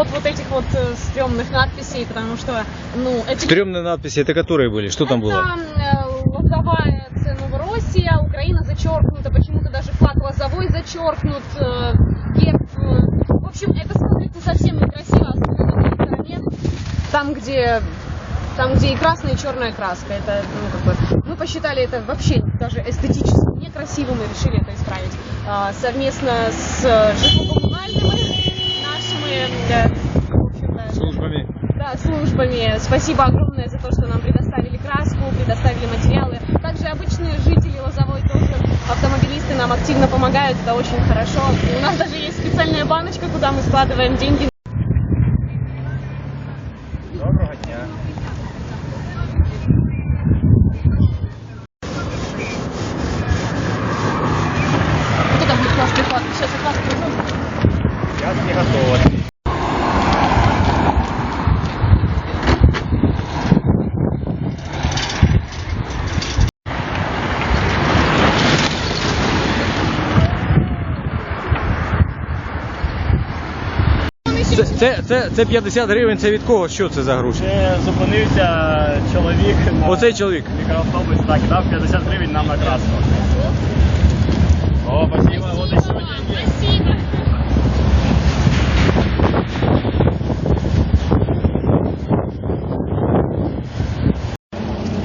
от вот этих вот э, стрёмных надписей, потому что, ну, эти... Стрёмные надписи, это которые были? Что там было? Это э, лозовая це Новороссия, Украина зачеркнута, почему-то даже флаг лозовой зачеркнут, э, герб. В общем, это смотрится совсем некрасиво, особенно на стороне, там, где там, где и красная, и черная краска. Это, ну, как бы, мы посчитали это вообще даже эстетически некрасивым и решили это исправить. А, совместно с ЖК-коммунальными Службами. да, службами. Спасибо огромное за то, что нам предоставили краску, предоставили материалы. Также обычные жители Лозовой тоже, автомобилисты нам активно помогают, это очень хорошо. И у нас даже есть специальная баночка, куда мы складываем деньги. Це, це, це, це 50 гривень, це від кого? Що це за гроші? Ще зупинився чоловік на Оцей чоловік. мікроавтобус, так, дав 50 гривень нам на краску. О, спасибо, вот еще деньги. Спасибо.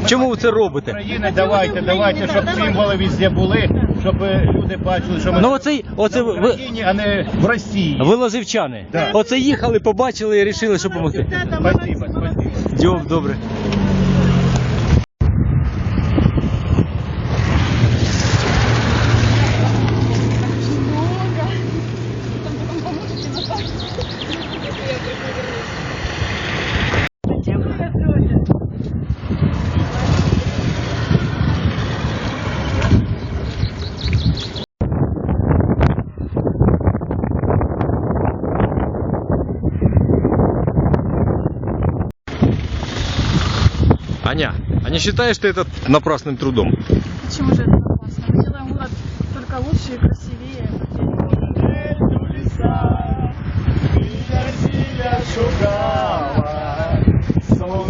Чому ви це робите? України, давайте, давайте, щоб символи везде були, щоб люди бачили, що ми Ну оцей, оце в ви, Україні, а не в Росії. ви лозівчани. Да. Оце їхали, побачили і вирішили, що допомогти. Спасибо, добре. Аня, а не считаешь ты это напрасным трудом? Почему же это опасно? Мы делаем город только лучше и красивее.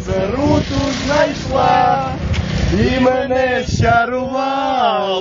сонце руту знайшла і мене щарувала.